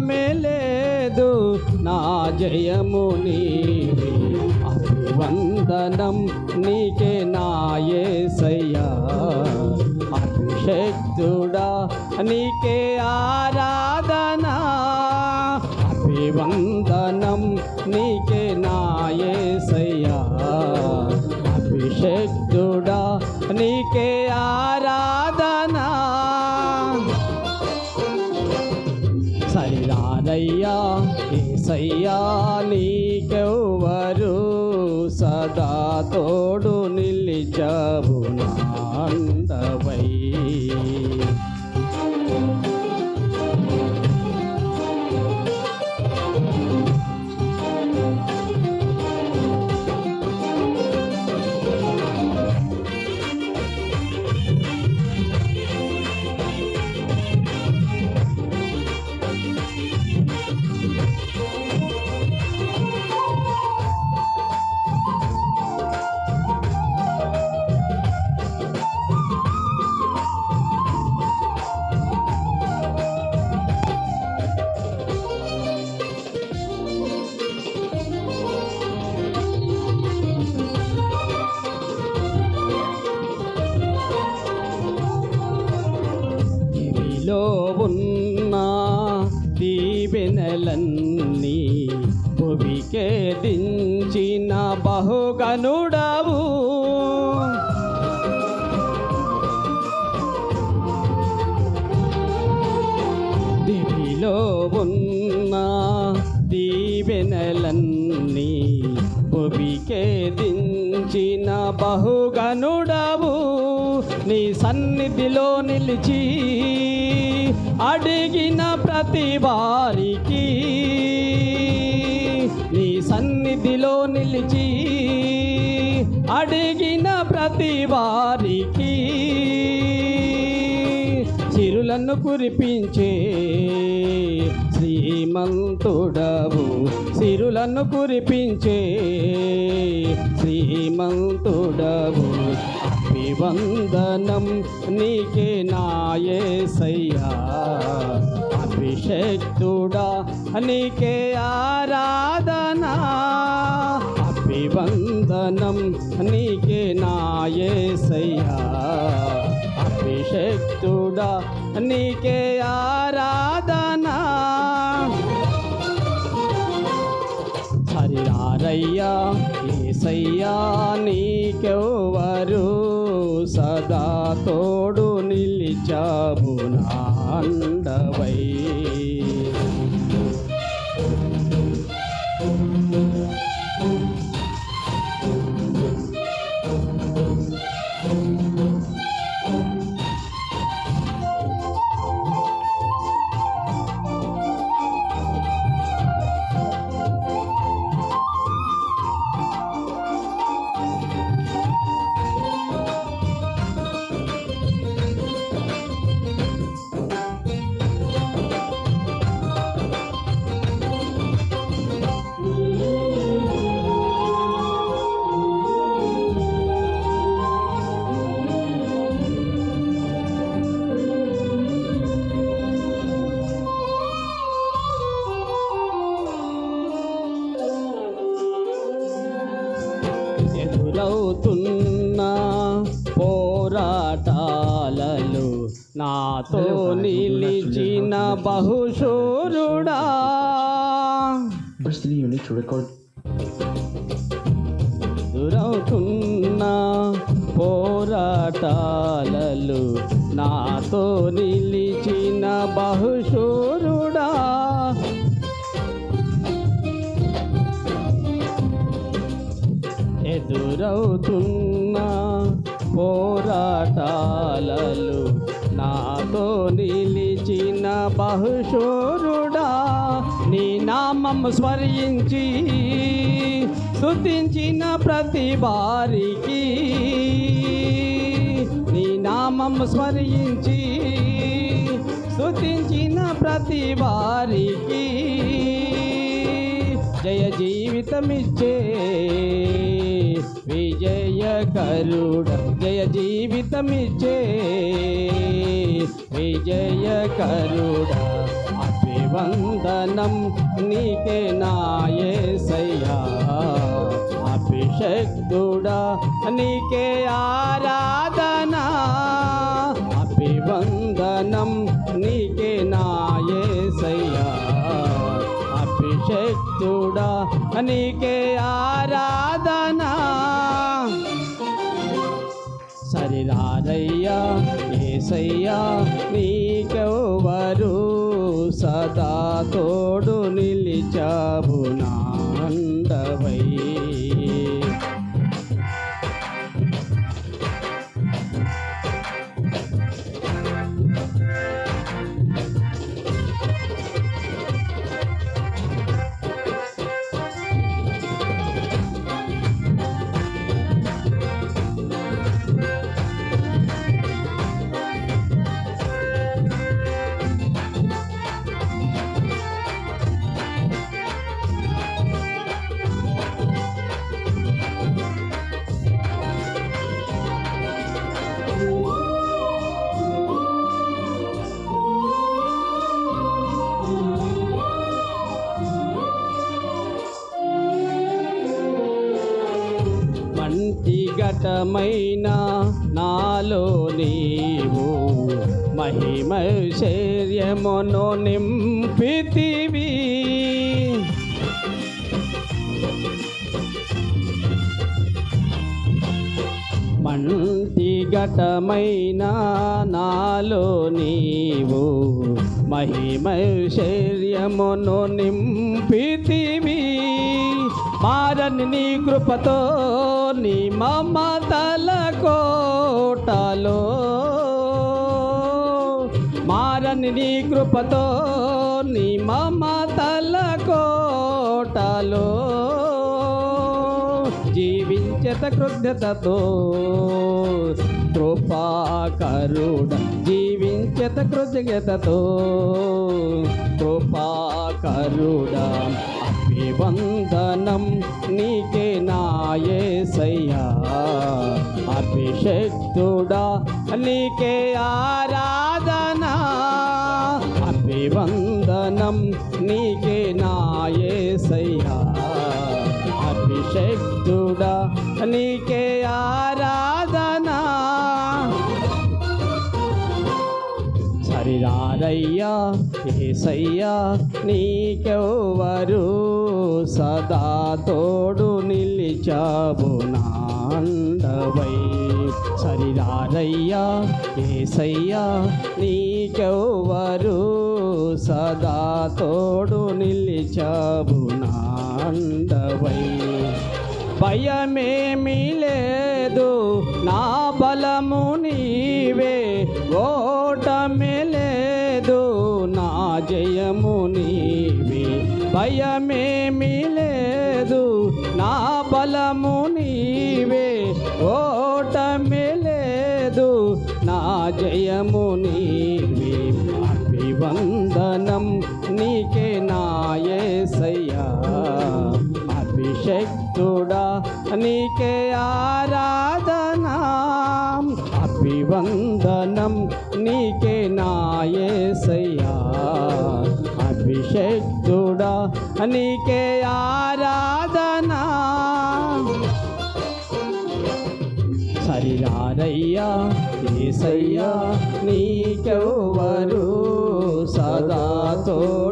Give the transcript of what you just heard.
జయము లేదు నా జయము నీవే. అభివందనం నీకే నాయసయ్యా అభిషక్తుడా నీకే ఆరాధనా. అభివందనం నీకే సదా తోడు నిలిచావు నాందవై ఉన్న దీవెనలన్నీ భువికే దించిన బహుగనుడవు. దివిలో ఉన్న దీవెనలన్నీ భువికే దించిన బహుగనుడవు. నీ సన్నిధిలో నిలిచి అడిగిన ప్రతి వారికి నీ సన్నిధిలో నిలిచి అడిగిన ప్రతి వారికి చిరులను కురిపించే శ్రీమంతుడవు సిరులను కురిపించే శ్రీమంతుడవు. అభివందనం నీకే నాయసయ్యా అభిషక్తుడా నీకే ఆరాధనా. అభివందనం నీకే నాయసయ్యా అభిషక్తుడా నీకే ఆరాధనా. హరిరారయ్యా ఏసయ్యా నీకెవ్వరు సదా తోడు నిలిచాబు నాండవై నాతో నిలిచిన బహుశూరుడా First thing you need to record ఎదురవుతున్న పోరాటాలలో నాతో నిలిచిన బహుశూరుడా. ఎదురవుతున్న పోరాటాలలో నాతో నిలిచిన బహుశూరుడా నీ నామం స్మరించి స్థుతించిన ప్రతి వారికి. నీ నామం స్మరించి స్థుతించిన ప్రతి వారికి. జయ జీవితమిచ్చే కరుడ జయ జీవితమిచ్చే విజయ కరుడ అభివందనం నీకే నాయసయ్యా. అభిషక్తుడా నీకే ఆరాధన. అభివందనం నీకే నాయసయ్యా. అభిషక్తుడా నీకే ఆరాధనా. రాజయ్యా ఏసయ్యా నీకెవరు సదా తోడు నిలిచాబు మంటి నాలో నీవు మహిమ నింపితివి. మంటి ఘటమైన నాలో నీవు మహిమ శౌర్యమును నింపితివి. మారని నీ కృపతో నీ మమతల కోటలో. మారని నీ కృపతో నీ మమతల కోటలో. జీవించత కృతతో కృపాకరుడ జీవించత కృతజ్ఞతతో కృపాకరుడ వందనం నీకే నాయసయ్యా అభిషక్తుడా నీకే ఆరాధనా. అభివందనం నీకే నాయసయ్యా అభిషక్తుడా నీకే ఆరాధనా. సరిరారయ్యా ఏసయ్యా నీకెవ్వరు సదా తోడు నిలిచావు నాండవై సరిరారయ్యా ఏసయ్యా నీకెవ్వరు సదా తోడు నిలిచావు నాండవై భయమేమీ లేదు నా బలము నీవే. ఓ జయము నీవే. భయమేమీ లేదు నా బలము నీవే. ఓటమి లేదు నా జయము నీవే. అభివందనం నీకే నాయసయ్యా. అభిషక్తుడా నీకే ఆరాధనా. అభివందనం నీకే నాయసయ్యా. నీకే ఆరాధనా. సరిరారయ్యా ఏసయ్యా నీకెవ్వరు సదా తోడు